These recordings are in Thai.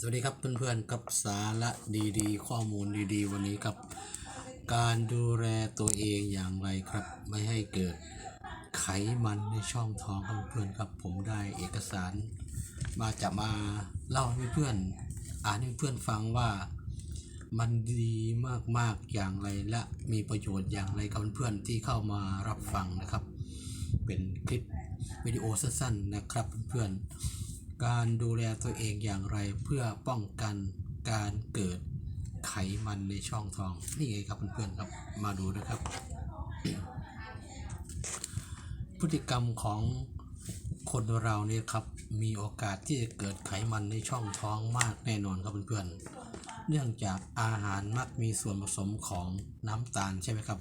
สวัสดีครับเพื่อนๆกับสาระดีๆ ข้อมูลดีๆ วันนี้ครับ การดูแลตัวเองอย่างไรครับ ไม่ให้เกิดไขมันในช่องท้องครับเพื่อนครับผมได้เอกสาร มาจะมาเล่าให้เพื่อน อ่านให้เพื่อนฟังว่ามันดีมากๆอย่างไรและมีประโยชน์อย่างไรกับเพื่อนๆที่เข้ามารับฟังนะครับ เป็นคลิปวิดีโอสั้นๆนะครับเพื่อนๆ การดูแลตัวเองอย่างไรเพื่อป้องกันการเกิดไขมันในช่องท้อง นี่ไงครับเพื่อนๆครับมาดูนะครับ พฤติกรรมของคนเราเนี่ยครับมีโอกาสที่จะเกิดไขมันในช่องท้องมากแน่นอนครับเพื่อนๆ เนื่องจากอาหารมักมีส่วนผสมของน้ำตาลใช่ไหมครับ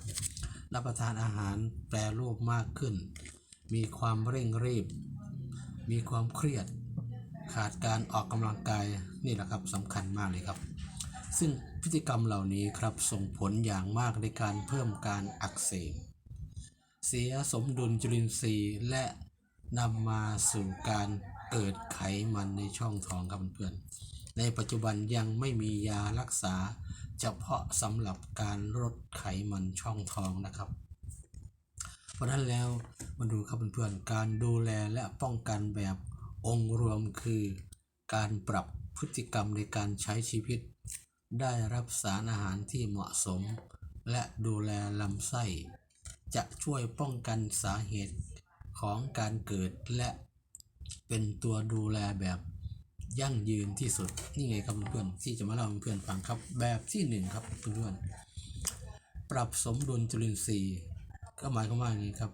รับประทานอาหารแปรรูปมากขึ้น มีความเร่งรีบ มีความเครียด ขาดการออกกำลังกายนี่แหละครับสำคัญมากเลยครับ ซึ่งพฤติกรรมเหล่านี้ครับส่งผลอย่างมากในการเพิ่มการอักเสบเสียสมดุลจุลินทรีย์และนำมาสู่การเกิดไขมันในช่องท้องครับเพื่อนในปัจจุบันยังไม่มียารักษา เฉพาะสำหรับการลดไขมันช่องท้องนะครับ เพราะฉะนั้นแล้วมาดูครับเพื่อนๆการดูแลและป้องกันแบบ องค์รวมคือการปรับพฤติกรรมในการใช้ชีวิต ได้รับสารอาหารที่เหมาะสม และดูแลลำไส้ จะช่วยป้องกันสาเหตุของการเกิดและเป็นตัวดูแลแบบยั่งยืนที่สุด นี่ไงครับเพื่อนๆที่จะมาเล่าเพื่อนฟังครับแบบที่หนึ่งครับเพื่อนๆปรับสมดุลจุลินทรีย์ ก็หมายความว่าอย่างนี้ครับ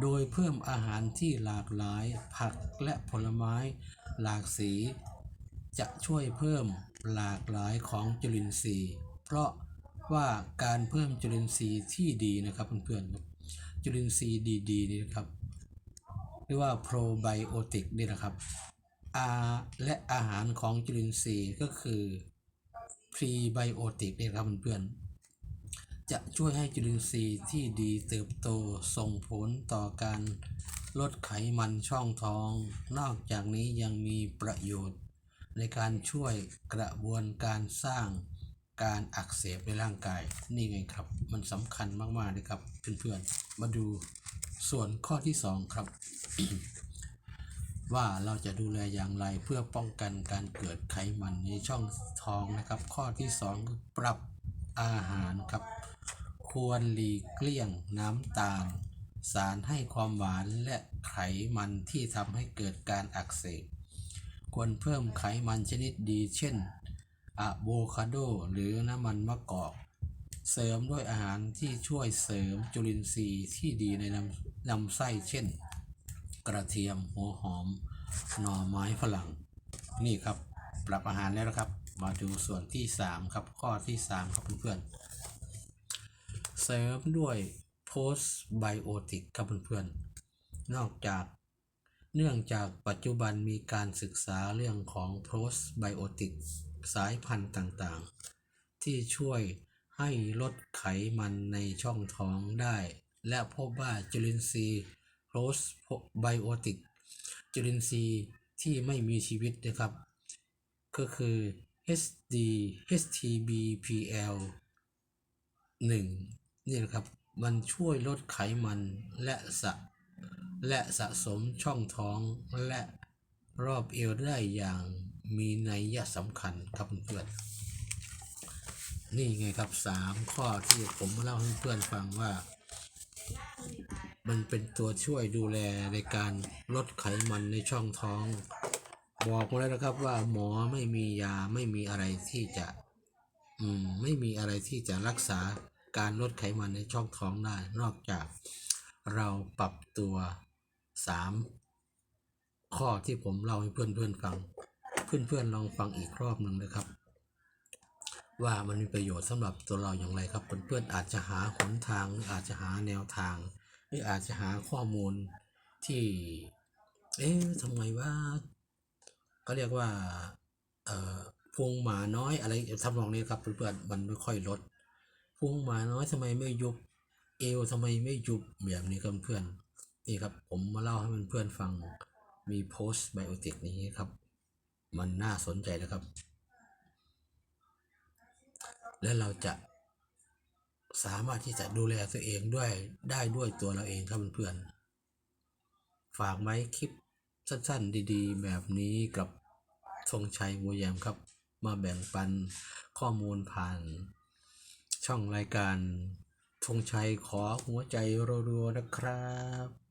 โดยเพิ่มอาหารที่หลากหลายผักและผลไม้หลากสี จะช่วยเพิ่มหลากหลายของจุลินทรีย์ เพราะว่าการเพิ่มจุลินทรีย์ที่ดีนะครับเพื่อนๆจุลินทรีย์ดีๆนี่นะครับเรียกว่าโปรไบโอติกนี่นะครับอาและอาหารของจุลินทรีย์ก็คือพรีไบโอติกนี่ครับเพื่อนๆ จะช่วยให้จุลินทรีย์ที่ดีเติบโตส่งผลต่อการลดไขมันช่องท้อง นอกจากนี้ยังมีประโยชน์ ในการช่วยกระบวนการสร้างการอักเสบในร่างกาย นี่ไงครับ มันสำคัญมากๆเลยครับเพื่อนๆ มาดูส่วนข้อที่ 2 ครับ ว่าเราจะดูแลอย่างไรเพื่อป้องกันการเกิดไขมันในช่องท้องนะครับ ข้อที่ 2 คือปรับอาหารครับ ควรหลีกเลี่ยงน้ำตาล สารให้ความหวานและไขมันที่ทำให้เกิดการอักเสบ ควรเพิ่มไขมันชนิดดีเช่นอะโวคาโดหรือน้ำมันมะกอก เสริมด้วยอาหารที่ช่วยเสริมจุลินทรีย์ที่ดีในลำลำไส้เช่น กระเทียมหัวหอม หน่อไม้ฝรั่ง นี่ครับ ปรับอาหารแล้วครับ มาดูส่วนที่ 3 ครับข้อที่ 3 ครับเพื่อนๆ เสริมด้วยโพสไบโอติกครับเพื่อนๆ นอกจากเนื่องจากปัจจุบันมีการศึกษาเรื่องของโพสไบโอติกสายพันธุ์ต่างๆ ที่ช่วยให้ลดไขมันในช่องท้องได้ และพบว่าจุลินทรีย์โพสไบโอติกจุลินทรีย์ที่ไม่มีชีวิตนะครับ ก็คือ HD HTBPL 1 นี่นะครับ มันช่วยลดไขมันและสะและสะสมช่องท้องและรอบเอวได้อย่างมีนัยยะสำคัญครับเพื่อนนี่ไงครับสามข้อที่ผมมาเล่าให้เพื่อนฟังว่า มันเป็นตัวช่วยดูแลในการลดไขมันในช่องท้อง บอกมาแล้วนะครับว่าหมอไม่มียาไม่มีอะไรที่จะ อืม ไม่มีอะไรที่จะรักษา การลดไขมันในช่องท้องได้ นอกจากเราปรับตัวสามข้อที่ผมเล่าให้เพื่อนๆฟัง เพื่อนๆลองฟังอีกรอบหนึ่งนะครับ ว่ามันมีประโยชน์สำหรับตัวเราอย่างไรครับ เพื่อนๆอาจจะหาหนทางหรืออาจจะหาแนวทาง หรืออาจจะหาข้อมูลที่ เอ๊ะทำไมว่าก็เรียกว่า เอ่อพุงหมาน้อยอะไรทำนองนี้ครับเพื่อนๆมันไม่ค่อยลด พุงหมาน้อยทำไมไม่ยุบ เอวทำไมไม่ยุบแบบนี้ครับเพื่อนนี่ครับ ผมมาเล่าให้เพื่อนๆฟังมีโพสต์ไบโอติกนี้ครับ มันน่าสนใจนะครับ และเราจะสามารถที่จะดูแลตัวเองด้วยได้ด้วยตัวเราเองครับเพื่อนๆฝากไว้คลิปสั้นๆ ดีๆ แบบนี้กับธงชัยบัวแยมครับ มาแบ่งปันข้อมูลผ่าน ช่องรายการธงชัยขอหัวใจรัวๆนะครับ